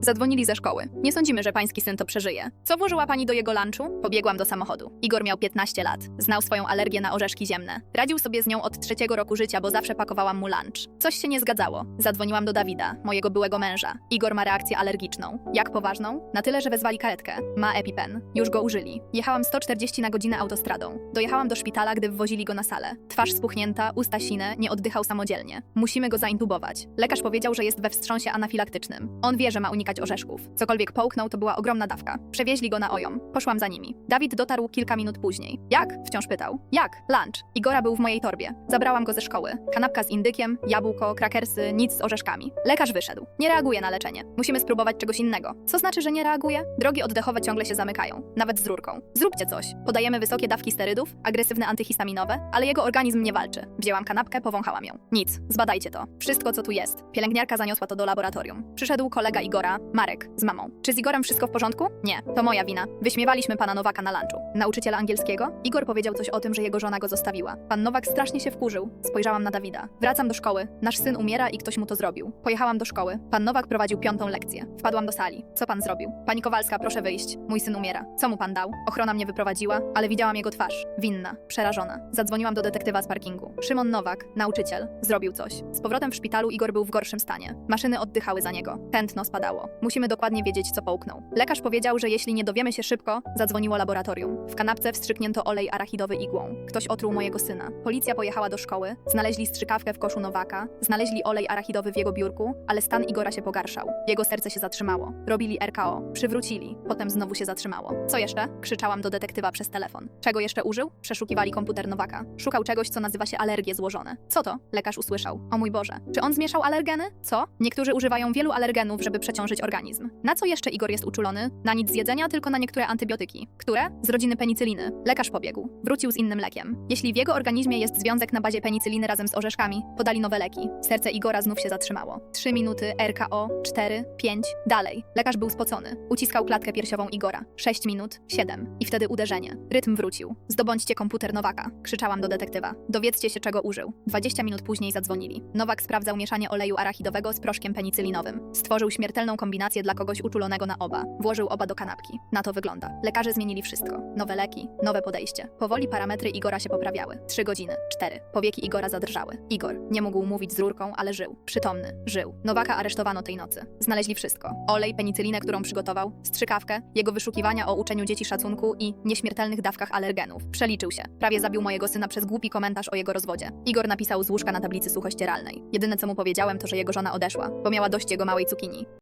Zadzwonili ze szkoły. Nie sądzimy, że pański syn to przeżyje. Co włożyła pani do jego lunchu? Pobiegłam do samochodu. Igor miał 15 lat. Znał swoją alergię na orzeszki ziemne. Radził sobie z nią od trzeciego roku życia, bo zawsze pakowałam mu lunch. Coś się nie zgadzało. Zadzwoniłam do Dawida, mojego byłego męża. Igor ma reakcję alergiczną. Jak poważną? Na tyle, że wezwali karetkę. Ma EpiPen. Już go użyli. Jechałam 140 na godzinę autostradą. Dojechałam do szpitala, gdy wwozili go na salę. Twarz spuchnięta, usta sine, nie oddychał samodzielnie. Musimy go zaintubować. Lekarz powiedział, że jest we wstrząsie anafilaktycznym. On wie, że ma unikać orzeszków. Cokolwiek połknął, to była ogromna dawka. Przewieźli go na ojom. Poszłam za nimi. Dawid dotarł kilka minut później. Jak? Wciąż pytał. Jak? Lunch. Igora był w mojej torbie. Zabrałam go ze szkoły. Kanapka z indykiem, jabłko, krakersy, nic z orzeszkami. Lekarz wyszedł. Nie reaguje na leczenie. Musimy spróbować czegoś innego. Co znaczy, że nie reaguje? Drogi oddechowe ciągle się zamykają. Nawet z rurką. Zróbcie coś. Podajemy wysokie dawki sterydów, agresywne antyhistaminowe, ale jego organizm nie walczy. Wzięłam kanapkę, powąchałam ją. Nic. Zbadajcie to. Wszystko, co tu jest. Pielęgniarka zaniosła to do laboratorium. Przyszedł kolega Igora, Marek, z mamą. Czy z Igorem wszystko w porządku? Nie. To moja wina. Wyśmiewaliśmy pana Nowaka na lunchu. Nauczyciel angielskiego? Igor powiedział coś o tym, że jego żona go zostawiła. Pan Nowak strasznie się wkurzył. Spojrzałam na Dawida. Wracam do szkoły. Nasz syn umiera i ktoś mu to zrobił. Pojechałam do szkoły. Pan Nowak prowadził piątą lekcję. Wpadłam do sali. Co pan zrobił? Pani Kowalska, proszę wyjść. Mój syn umiera. Co mu pan dał? Ochrona mnie wyprowadziła, ale widziałam jego twarz. Winna, przerażona. Zadzwoniłam do detektywa z parkingu. Szymon Nowak, nauczyciel, zrobił coś. Z powrotem w szpitalu Igor był w gorszym stanie. Maszyny oddychały za niego. Tętno spadało. Musimy dokładnie wiedzieć, co połknął. Lekarz powiedział, że jeśli nie dowiemy się szybko, zadzwoniło laboratorium. W kanapce wstrzyknięto olej arachidowy igłą. Ktoś otruł mojego syna. Policja pojechała do szkoły, znaleźli strzykawkę w koszu Nowaka, znaleźli olej arachidowy w jego biurku, ale stan Igora się pogarszał. Jego serce się zatrzymało. Robili RKO. Przywrócili. Potem znowu się zatrzymało. Co jeszcze? Krzyczałam do detektywa przez telefon. Czego jeszcze użył? Przeszukiwali komputer Nowaka. Szukał czegoś, co nazywa się alergie złożone. Co to? Lekarz usłyszał. O mój Boże. Czy on zmieszał alergeny? Co? Niektórzy używają wielu alergenów, żeby przeciążyć organizm. Na co jeszcze Igor jest uczulony? Na nic z jedzenia, tylko na niektóre antybiotyki. Które? Z rodziny penicyliny. Lekarz pobiegł. Wrócił z innym lekiem. Jeśli w jego organizmie jest związek na bazie penicyliny razem z orzeszkami, podali nowe leki. Serce Igora znów się zatrzymało. 3 minuty, RKO, 4, 5, dalej. Lekarz był spocony. Uciskał klatkę piersiową Igora. 6 minut, 7. I wtedy uderzenie. Rytm wrócił. Zdobądźcie komputer Nowaka. Krzyczałam do detektywa. Dowiedzcie się, czego użył. 20 minut później zadzwonili. Nowak sprawdzał mieszanie oleju arachidowego z proszkiem penicylinowym. Stworzył śmiertelną kombinację dla kogoś uczulonego na oba. Włożył oba do kanapki. Na to wygląda. Lekarze zmienili wszystko. Nowe leki, nowe podejście. Powoli parametry Igora się poprawiały. 3 godziny, 4. Powieki Igora zadrżały. Igor nie mógł mówić z rurką, ale żył. Przytomny, żył. Nowaka aresztowano tej nocy. Znaleźli wszystko. Olej, penicylinę, którą przygotował, strzykawkę, jego wyszukiwania o uczeniu dzieci szacunku i nieśmiertelnych dawkach alergenów. Przeliczył się. Prawie zabił mojego syna przez głupi komentarz o jego rozwodzie. Igor napisał z łóżka na tablicy suchościeralnej. Jedyne co mu powiedziałem to, że jego żona odeszła, bo miała dość jego małej cukinii.